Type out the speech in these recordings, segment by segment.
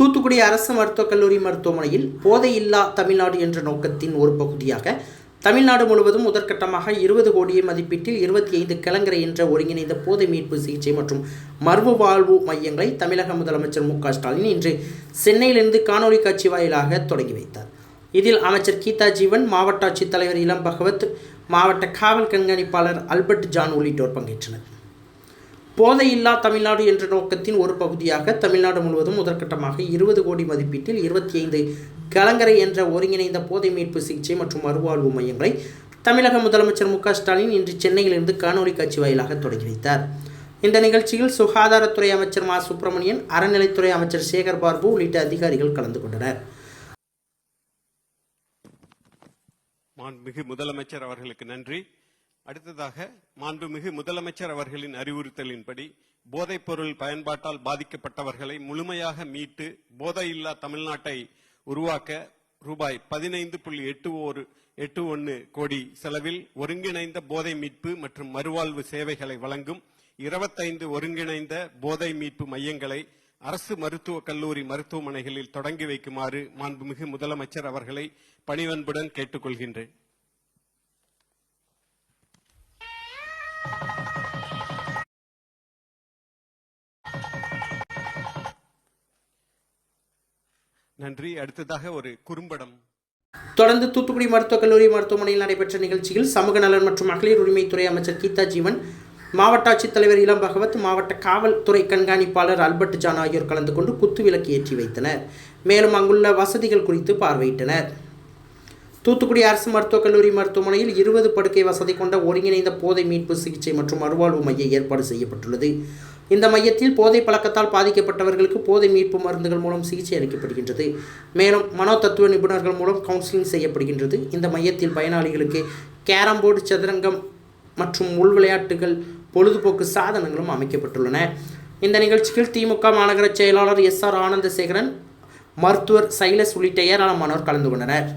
தூத்துக்குடி அரசு மருத்துவக் கல்லூரி மருத்துவமனையில் போதையில்லா தமிழ்நாடு என்ற நோக்கத்தின் ஒரு பகுதியாக தமிழ்நாடு முழுவதும் முதற்கட்டமாக இருபது கோடியை மதிப்பீட்டில் இருபத்தி ஐந்து கிளங்கரை என்ற ஒருங்கிணைந்த போதை மீட்பு சிகிச்சை மற்றும் மறுவாழ்வு மையங்களை தமிழக முதலமைச்சர் மு க ஸ்டாலின் இன்று சென்னையிலிருந்து காணொலி காட்சி வாயிலாக தொடங்கி வைத்தார். இதில் அமைச்சர் கீதா ஜீவன் மாவட்ட ஆட்சித்தலைவர் இளம் பகவத் மாவட்ட காவல் கண்காணிப்பாளர் அல்பர்ட் ஜான் உள்ளிட்டோர் பங்கேற்றனர். போதையில்லா தமிழ்நாடு என்ற நோக்கத்தின் ஒரு பகுதியாக தமிழ்நாடு முழுவதும் முதற்கட்டமாக இருபது கோடி மதிப்பீட்டில் இருபத்தி ஐந்து கலங்கரை என்ற ஒருங்கிணைந்த போதை மீட்பு சிகிச்சை மற்றும் மறுவாழ்வு மையங்களை தமிழக முதலமைச்சர் மு ஸ்டாலின் இன்று சென்னையிலிருந்து காணொலி காட்சி வாயிலாக தொடங்கி வைத்தார். இந்த நிகழ்ச்சியில் சுகாதாரத்துறை அமைச்சர் மா. சுப்பிரமணியன் அறநிலைத்துறை அமைச்சர் சேகர் பார்பு உள்ளிட்ட அதிகாரிகள் கலந்து கொண்டனர். மிகு முதலமைச்சர் அவர்களுக்கு நன்றி. அடுத்ததாக மாண்புமிகு முதலமைச்சர் அவர்களின் அறிவுறுத்தலின்படி போதைப் பொருள் பயன்பாட்டால் பாதிக்கப்பட்டவர்களை முழுமையாக மீட்டு போதையில்லா தமிழ்நாட்டை உருவாக்க ரூபாய் பதினைந்து புள்ளி எட்டு ஒரு எட்டு ஒன்று கோடி செலவில் ஒருங்கிணைந்த போதை மீட்பு மற்றும் மறுவாழ்வு சேவைகளை வழங்கும் இருபத்தைந்து ஒருங்கிணைந்த போதை மீட்பு மையங்களை அரசு மருத்துவக் கல்லூரி மருத்துவமனைகளில் தொடங்கி வைக்குமாறு மாண்புமிகு முதலமைச்சர் அவர்களை பணிவன்புடன் கேட்டுக்கொள்கின்றேன். நன்றி. அடுத்ததாக ஒரு குறும்படம். தொடர்ந்து தூத்துக்குடி மருத்துவக் கல்லூரி மருத்துவமனையில் நடைபெற்ற நிகழ்ச்சியில் சமூக நலன் மற்றும் மகளிர் உரிமைத்துறை அமைச்சர் கீதா ஜீவன் மாவட்ட ஆட்சித்தலைவர் இளம் பகவத் மாவட்ட காவல்துறை கண்காணிப்பாளர் அல்பர்ட் ஜான் ஆகியோர் கலந்து கொண்டு குத்துவிளக்கு ஏற்றி வைத்தனர். மேலும் அங்குள்ள வசதிகள் குறித்து பார்வையிட்டனர். தூத்துக்குடி அரசு மருத்துவக் கல்லூரி மருத்துவமனையில் இருபது படுக்கை வசதி கொண்ட ஒருங்கிணைந்த போதை மீட்பு சிகிச்சை மற்றும் மறுவாழ்வு மைய ஏற்பாடு செய்யப்பட்டுள்ளது. இந்த மையத்தில் போதை பழக்கத்தால் பாதிக்கப்பட்டவர்களுக்கு போதை மீட்பு மருந்துகள் மூலம் சிகிச்சை அளிக்கப்படுகின்றது. மேலும் மனோ தத்துவ நிபுணர்கள் மூலம் கவுன்சிலிங் செய்யப்படுகின்றது. இந்த மையத்தில் பயனாளிகளுக்கு கேரம் போர்டு சதுரங்கம் மற்றும் உள் விளையாட்டுகள் பொழுதுபோக்கு சாதனங்களும் அமைக்கப்பட்டுள்ளன. இந்த நிகழ்ச்சியில் திமுக மாநகர செயலாளர் எஸ் ஆர் ஆனந்தசேகரன் மருத்துவர் சைலஸ் உள்ளிட்ட ஏராளமானோர் கலந்து கொண்டனர்.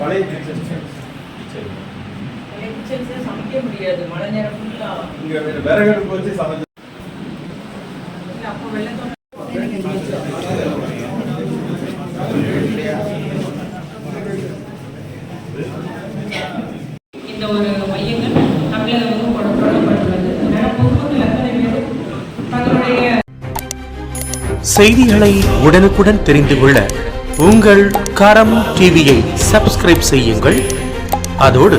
பழைய சமைக்க முடியாது. மழை நேரம் ஃபுல்லா இங்க விறகடுப்பு வச்சு சமைச்சு அப்போ வெள்ளத்தோட இந்த ஒரு மையங்கள் தமிழகம் தங்களுடைய செய்திகளை உடனுக்குடன் தெரிந்து கொள்ள உங்கள் கரம் டிவியை சப்ஸ்கிரைப் செய்யுங்கள். அதோடு